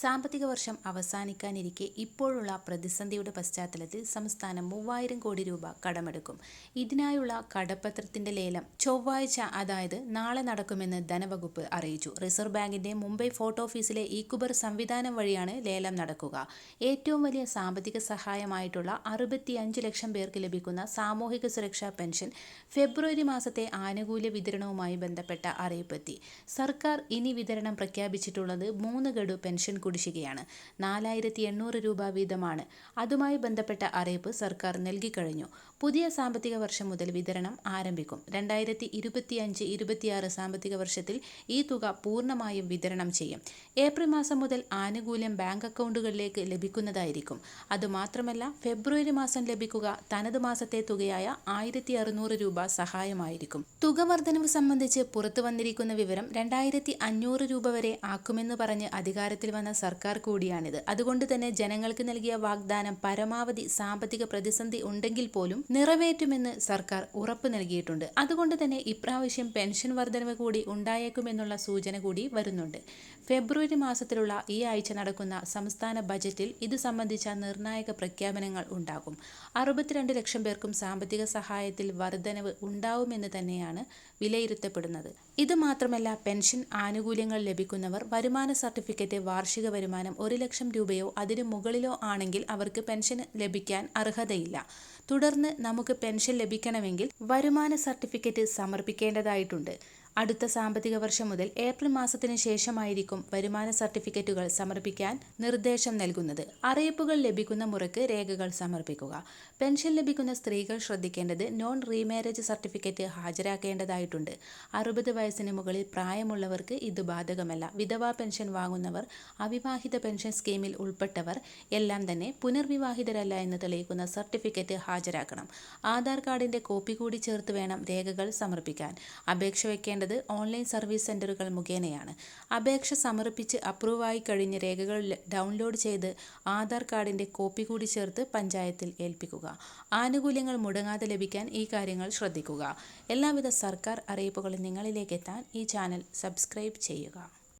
സാമ്പത്തിക വർഷം അവസാനിക്കാനിരിക്കെ ഇപ്പോഴുള്ള പ്രതിസന്ധിയുടെ പശ്ചാത്തലത്തിൽ സംസ്ഥാനം മൂവായിരം കോടി രൂപ കടമെടുക്കും. ഇതിനായുള്ള കടപ്പത്രത്തിന്റെ ലേലം ചൊവ്വാഴ്ച അതായത് നാളെ നടക്കുമെന്ന് ധനവകുപ്പ് അറിയിച്ചു. റിസർവ് ബാങ്കിന്റെ മുംബൈ ഫോർട്ട് ഓഫീസിലെ ഈക്കുബർ സംവിധാനം വഴിയാണ് ലേലം നടക്കുക. ഏറ്റവും വലിയ സാമ്പത്തിക സഹായമായിട്ടുള്ള അറുപത്തിയഞ്ച് ലക്ഷം പേർക്ക് ലഭിക്കുന്ന സാമൂഹിക സുരക്ഷാ പെൻഷൻ ഫെബ്രുവരി മാസത്തെ ആനുകൂല്യ വിതരണവുമായി ബന്ധപ്പെട്ട അറിയിപ്പെത്തി. സർക്കാർ ഇനി വിതരണം പ്രഖ്യാപിച്ചിട്ടുള്ളത് മൂന്ന് ഗഡു പെൻഷൻ കുടിശ്ശികയാണ്. നാലായിരത്തി എണ്ണൂറ് രൂപ വീതമാണ്. അതുമായി ബന്ധപ്പെട്ട അറിയിപ്പ് സർക്കാർ നൽകിക്കഴിഞ്ഞു പുതിയ സാമ്പത്തിക വർഷം മുതൽ വിതരണം ആരംഭിക്കും. രണ്ടായിരത്തി ഇരുപത്തിയഞ്ച് ഇരുപത്തിയാറ് സാമ്പത്തിക വർഷത്തിൽ ഈ തുക പൂർണമായും വിതരണം ചെയ്യും. ഏപ്രിൽ മാസം മുതൽ ആനുകൂല്യം ബാങ്ക് അക്കൗണ്ടുകളിലേക്ക് ലഭിക്കുന്നതായിരിക്കും. അതുമാത്രമല്ല ഫെബ്രുവരി മാസം ലഭിക്കുക തനത് മാസത്തെ തുകയായി ആയിരത്തി അറുന്നൂറ് രൂപ സഹായമായിരിക്കും. തുക വർധനവ് സംബന്ധിച്ച് പുറത്തു വന്നിരിക്കുന്ന വിവരം രണ്ടായിരത്തി അഞ്ഞൂറ് രൂപ വരെ ആക്കുമെന്ന് പറഞ്ഞ് അധികാരത്തിൽ വന്ന സർക്കാർ കൂടിയാണിത്. അതുകൊണ്ട് തന്നെ ജനങ്ങൾക്ക് നൽകിയ വാഗ്ദാനം പരമാവധി സാമ്പത്തിക പ്രതിസന്ധി ഉണ്ടെങ്കിൽ പോലും നിറവേറ്റുമെന്ന് സർക്കാർ ഉറപ്പ് നൽകിയിട്ടുണ്ട്. അതുകൊണ്ട് തന്നെ ഇപ്രാവശ്യം പെൻഷൻ വർധനവ് കൂടി ഉണ്ടായേക്കുമെന്നുള്ള സൂചന കൂടി വരുന്നുണ്ട്. ഫെബ്രുവരി മാസത്തിലുള്ള ഈ ആഴ്ച നടക്കുന്ന സംസ്ഥാന ബജറ്റിൽ ഇത് സംബന്ധിച്ച നിർണായക പ്രഖ്യാപനങ്ങൾ ഉണ്ടാകും. അറുപത്തിരണ്ട് ലക്ഷം പേർക്കും സാമ്പത്തിക സഹായത്തിൽ വർധനവ് ഉണ്ടാവുമെന്ന് തന്നെയാണ് വിലയിരുത്തപ്പെടുന്നത്. ഇത് മാത്രമല്ല പെൻഷൻ ആനുകൂല്യങ്ങൾ ലഭിക്കുന്നവർ വരുമാന സർട്ടിഫിക്കറ്റ് വാർഷിക വരുമാനം ഒരു ലക്ഷം രൂപയോ അതിനു മുകളിലോ ആണെങ്കിൽ അവർക്ക് പെൻഷൻ ലഭിക്കാൻ അർഹതയില്ല. തുടർന്ന് നമുക്ക് പെൻഷൻ ലഭിക്കണമെങ്കിൽ വരുമാന സർട്ടിഫിക്കറ്റ് സമർപ്പിക്കേണ്ടതായിട്ടുണ്ട്. അടുത്ത സാമ്പത്തിക വർഷം മുതൽ ഏപ്രിൽ മാസത്തിന് ശേഷമായിരിക്കും വരുമാന സർട്ടിഫിക്കറ്റുകൾ സമർപ്പിക്കാൻ നിർദ്ദേശം നൽകുന്നത്. അറിയിപ്പുകൾ ലഭിക്കുന്ന മുറയ്ക്ക് രേഖകൾ സമർപ്പിക്കുക. പെൻഷൻ ലഭിക്കുന്ന സ്ത്രീകൾ ശ്രദ്ധിക്കേണ്ടത് നോൺ റീമാരേജ് സർട്ടിഫിക്കറ്റ് ഹാജരാക്കേണ്ടതായിട്ടുണ്ട്. അറുപത് വയസ്സിന് മുകളിൽ പ്രായമുള്ളവർക്ക് ഇത് ബാധകമല്ല. വിധവാ പെൻഷൻ വാങ്ങുന്നവർ അവിവാഹിത പെൻഷൻ സ്കീമിൽ ഉൾപ്പെട്ടവർ എല്ലാം തന്നെ പുനർവിവാഹിതരല്ല എന്ന് തെളിയിക്കുന്ന സർട്ടിഫിക്കറ്റ് ഹാജരാക്കണം. ആധാർ കാർഡിന്റെ കോപ്പി കൂടി ചേർത്ത് വേണം രേഖകൾ സമർപ്പിക്കാൻ. അപേക്ഷ വയ്ക്കേണ്ട ചെയ്യേണ്ടത് ഓൺലൈൻ സർവീസ് സെന്ററുകൾ മുഖേനയാണ്. അപേക്ഷ സമർപ്പിച്ച് അപ്രൂവായി കഴിഞ്ഞ രേഖകൾ ഡൗൺലോഡ് ചെയ്ത് ആധാർ കാർഡിന്റെ കോപ്പി കൂടി ചേർത്ത് പഞ്ചായത്തിൽ ഏൽപ്പിക്കുക. ആനുകൂല്യങ്ങൾ മുടങ്ങാതെ ലഭിക്കാൻ ഈ കാര്യങ്ങൾ ശ്രദ്ധിക്കുക. എല്ലാവിധ സർക്കാർ അറിയിപ്പുകളും നിങ്ങളിലേക്ക് എത്താൻ ഈ ചാനൽ സബ്സ്ക്രൈബ് ചെയ്യുക.